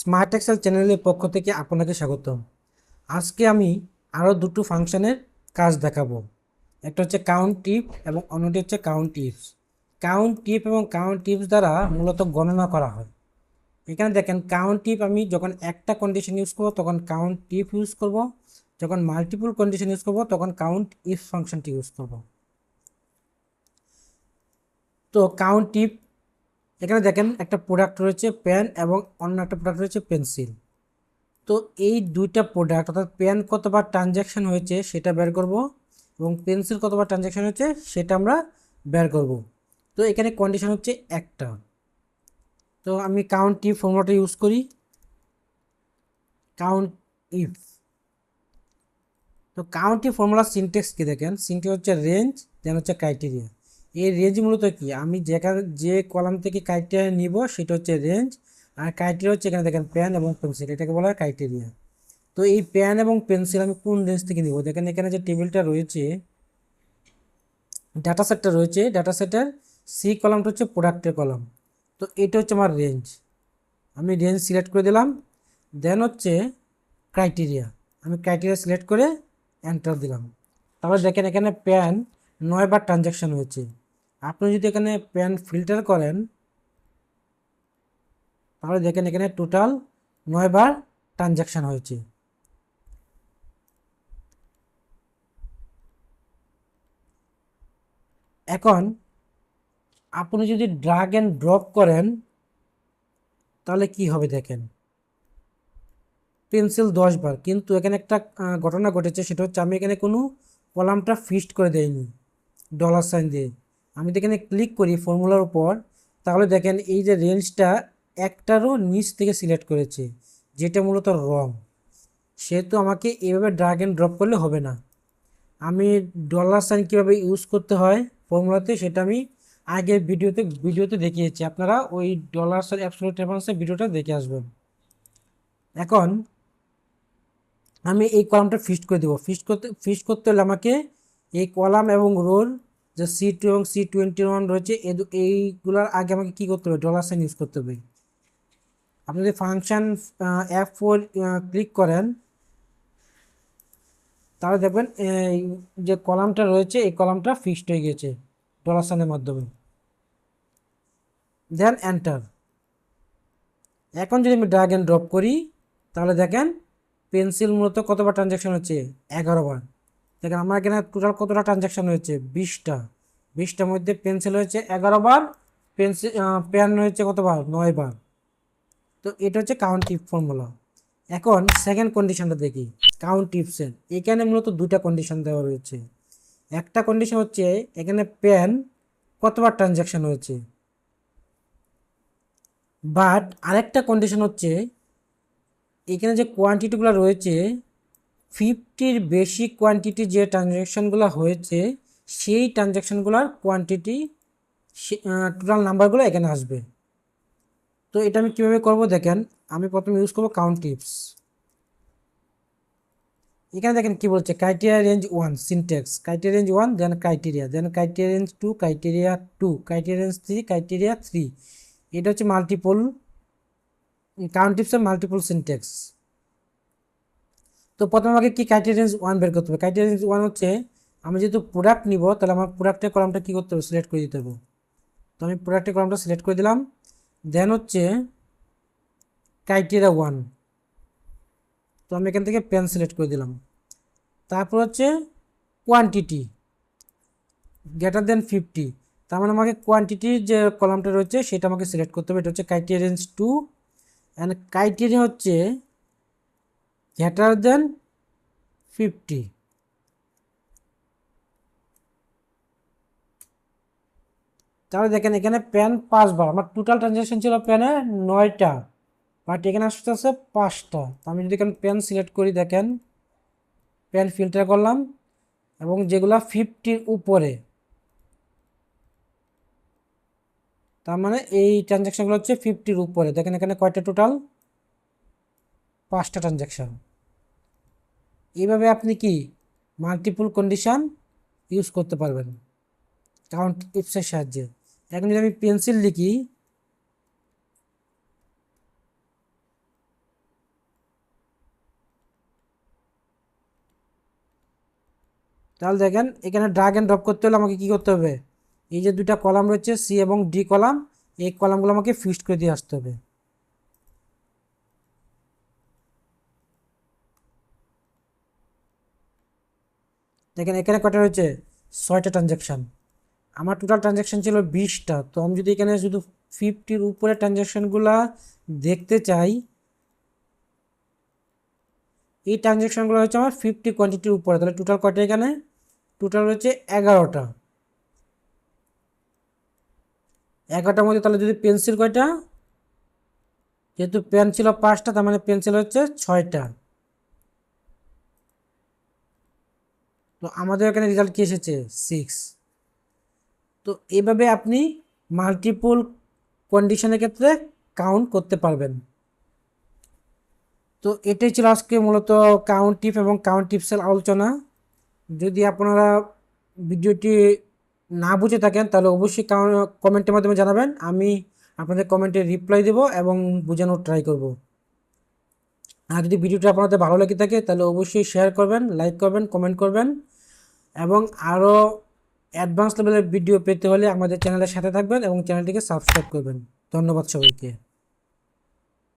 Smart Excel চ্যানেলের পক্ষ থেকে আপনাকে স্বাগতম। আজকে আমি আরও দুটো ফাংশনের কাজ দেখাবো। একটা হচ্ছে কাউন্ট টিপ এবং অন্যটি হচ্ছে কাউন্ট টিপস কাউন্ট টিপ এবং কাউন্ট টিপস দ্বারা মূলত গণনা করা হয়। এখানে দেখেন কাউন্ট টিপ আমি যখন একটা কন্ডিশন ইউজ করব, তখন কাউন্ট টিপ ইউজ করব। যখন মাল্টিপল কন্ডিশন ইউজ করব, তখন কাউন্ট ইফ ফাংশনটি ইউজ করব। তো কাউন্ট টিপ এখানে দেখেন একটা প্রোডাক্ট রয়েছে পেন এবং অন্য একটা প্রোডাক্ট রয়েছে পেন্সিল তো এই দুইটা প্রোডাক্ট অর্থাৎ পেন কতবার ট্রানজ্যাকশন হয়েছে সেটা বের করব এবং পেন্সিল কতবার ট্রানজ্যাকশন হয়েছে সেটা আমরা বের করব। তো এখানে কন্ডিশন হচ্ছে একটা। তো আমি কাউন্ট টিপ ফর্মুলাটা ইউজ করি। কাউন্ট ইফ তো কাউন্ট টিপ ফর্মুলার সিনটেক্স কি দেখেন? সিনটেক্স হচ্ছে রেঞ্জ দেন হচ্ছে ক্রাইটেরিয়া এই রেঞ্জ মূলত কি? আমি যেখানে, যে কলাম থেকে ক্রাইটেরিয়া নিব, সেটা হচ্ছে রেঞ্জ আর ক্রাইটেরিয়া হচ্ছে এখানে দেখেন পেন এবং পেন্সিল এটাকে বলা হয় ক্রাইটেরিয়া তো এই পেন এবং পেন্সিল আমি কোন রেঞ্জ থেকে নিব? দেখেন এখানে যে টেবিলটা রয়েছে ডাটা সেটটা রয়েছে ডাটা সেটের সি কলামটা হচ্ছে প্রোডাক্টের কলাম তো এটা হচ্ছে আমার রেঞ্জ আমি রেঞ্জ সিলেক্ট করে দিলাম দেন হচ্ছে ক্রাইটেরিয়া আমি ক্রাইটেরিয়া সিলেক্ট করে এন্টার দিলাম। তারপর দেখেন এখানে প্যান নয়বার ট্রানজ্যাকশন হয়েছে। আপনি যদি এখানে প্যান ফিল্টার করেন, তাহলে দেখেন এখানে টোটাল নয়বার ট্রানজ্যাকশন হয়েছে। এখন আপনি যদি ড্রাগ অ্যান্ড ড্রপ করেন, তাহলে কি হবে দেখেন? পেন্সিল দশ বার। কিন্তু এখানে একটা ঘটনা ঘটেছে, সেটা হচ্ছে আমি এখানে কোনো কলামটা ফিক্সড করে দেইনি ডলার সাইন দিয়ে। আমি যদি এখানে ক্লিক করি ফর্মুলার উপর, তাহলে দেখেন এই যে রেঞ্জটা একটারও নিচ থেকে সিলেক্ট করেছে, যেটা মূলত রং সেহেতু আমাকে এভাবে ড্রাগ অ্যান্ড ড্রপ করলে হবে না। আমি ডলার সাইন কীভাবে ইউজ করতে হয় ফর্মুলাতে সেটা আমি আগের ভিডিওতে ভিডিওতে দেখিয়েছি। আপনারা ওই ডলার সাইন অ্যাপসোলিউট রেফারেন্সের ভিডিওটা দেখে আসবেন। এখন আমি এই কলামটা ফিক্সড করে দেবো। ফিক্সড করতে ফিক্সড করতে হলে আমাকে এই কলাম এবং রোল যে সি টু এবং সি টোয়েন্টি ওয়ান রয়েছে এইগুলোর আগে আমাকে কী করতে হবে? ডলার সাইন ইউজ করতে হবে। আপনি যদি ফাংশন অ্যাপ ফোর ক্লিক করেন, তাহলে দেখবেন যে কলামটা রয়েছে, এই কলামটা ফিক্সড হয়ে গেছে ডলার সাইনের মাধ্যমে। দেন এন্টার এখন যদি আমি ড্রাগ অ্যান্ড ড্রপ করি, তাহলে দেখেন পেন্সিল মূলত কতবার ট্রানজ্যাকশন হচ্ছে? এগারো বার। দেখেন আমার এখানে টোটাল কতটা ট্রানজ্যাকশন হয়েছে? বিশটা। বিশটার মধ্যে পেন্সিল হয়েছে এগারো বার পেন্সিল পেন হয়েছে কতবার? নয় বার তো এটা হচ্ছে কাউন্ট টিপ ফর্মুলা এখন সেকেন্ড কন্ডিশনটা দেখি। কাউন্ট টিপসের এখানে মূলত দুটা কন্ডিশন দেওয়া রয়েছে। একটা কন্ডিশন হচ্ছে এখানে পেন কতবার ট্রানজ্যাকশন হয়েছে? বাট আরেকটা কন্ডিশন হচ্ছে এখানে যে কোয়ান্টিটিগুলো রয়েছে ফিফটির বেশি কোয়ান্টিটি যে ট্রানজ্যাকশনগুলো হয়েছে, সেই ট্রানজ্যাকশনগুলোর কোয়ান্টিটি টোটাল নাম্বারগুলো এখানে আসবে। তো এটা আমি কীভাবে করব দেখেন, আমি প্রথমে ইউজ করব কাউন্ট টিপস এখানে দেখেন কি বলছে criteria range one syntax criteria range one then criteria then criteria range two criteria two criteria range three criteria three এটা হচ্ছে মাল্টিপল কাউন্ট টিপসের মাল্টিপল সিনটেক্স তো প্রথমে আমাকে কি ক্রাইটেরিয়া রেঞ্জ ওয়ান বের করতে হবে? ক্রাইটেরিয়া রেঞ্জ ওয়ান হচ্ছে, আমি যেহেতু প্রোডাক্ট নিব, তাহলে আমার প্রোডাক্টের কলামটা কী করতে হবে? সিলেক্ট করে দিতে হবে। তো আমি প্রোডাক্টের কলামটা সিলেক্ট করে দিলাম। দেন হচ্ছে ক্রাইটেরিয়া ওয়ান তো আমি এখান থেকে পেন সিলেক্ট করে দিলাম। তারপর হচ্ছে কোয়ান্টিটি গ্রেটার দেন ফিফটি তার মানে আমাকে কোয়ান্টিটির যে কলামটা রয়েছে, সেটা আমাকে সিলেক্ট করতে হবে। এটা হচ্ছে ক্রাইটেরিয়া টু অ্যান্ড ক্রাইটেরিয়া হচ্ছে গ্রেটার দেন ফিফটি তাহলে দেখেন এখানে প্যান পাঁচবার আমার টোটাল ট্রানজ্যাকশন ছিল প্যানে নয়টা বাট এখানে আসতে আছে পাঁচটা। আমি যদি এখানে পেন সিলেক্ট করি, দেখেন পেন ফিল্টার করলাম, এবং যেগুলো ফিফটির উপরে। তার মানে এই ট্রানজ্যাকশনগুলো হচ্ছে ফিফটির উপরে। দেখেন এখানে কয়টা টোটাল পাঁচটা ট্রানজ্যাকশন এইভাবে আপনি কি মাল্টিপুল কন্ডিশন ইউজ করতে পারবেন? কাউন্ট ইপসের সাহায্যে। এখন যদি আমি পেন্সিল লিখি, তাহলে দেখেন এখানে ড্রাগ অ্যান্ড ড্রপ করতে হলে আমাকে কি করতে হবে? এই যে দুটা কলাম রয়েছে সি এবং ডি কলাম, এই কলামগুলো আমাকে ফিক্সড করে দিয়ে আসতে হবে। দেখেন, এখানে কটা রয়েছে? ছয়টা ট্রানজ্যাকশান আমার টোটাল ট্রানজ্যাকশান ছিল বিশটা। তো আমি যদি এখানে শুধু ফিফটির উপরে ট্রানজ্যাকশানগুলো দেখতে চাই, এই ট্রানজ্যাকশানগুলো হচ্ছে আমার ফিফটি কোয়ান্টিটির উপরে। তাহলে টোটাল কটা এখানে? টোটাল হচ্ছে এগারোটা। এগারোটার মধ্যে তাহলে যদি পেন্সিল কয়টা? যেহেতু পেন ছিল পাঁচটা, তার মানে পেন্সিল হচ্ছে ছয়টা। তো আমাদের এখানে রেজাল্ট কি এসেছে? সিক্স তো এইভাবে আপনি মাল্টিপল কন্ডিশনের ক্ষেত্রে কাউন্ট করতে পারবেন। তো এটাই ছিল আজকে মূলত কাউন্ট টিপ এবং কাউন্ট টিপসের আলোচনা। যদি আপনারা ভিডিওটি না বুঝে থাকেন, তাহলে অবশ্যই কমেন্টের মাধ্যমে জানাবেন। আমি আপনাদের কমেন্টে রিপ্লাই দেব এবং বোঝানোর ট্রাই করব। আর যদি ভিডিওটা আপনাদের ভালো লেগে থাকে, তাহলে অবশ্যই শেয়ার করবেন লাইক করবেন কমেন্ট করবেন। এবং আরও অ্যাডভান্স লেভেলের ভিডিও পেতে হলে আমাদের চ্যানেলের সাথে থাকবেন এবং চ্যানেলটিকে সাবস্ক্রাইব করবেন। ধন্যবাদ সবাইকে।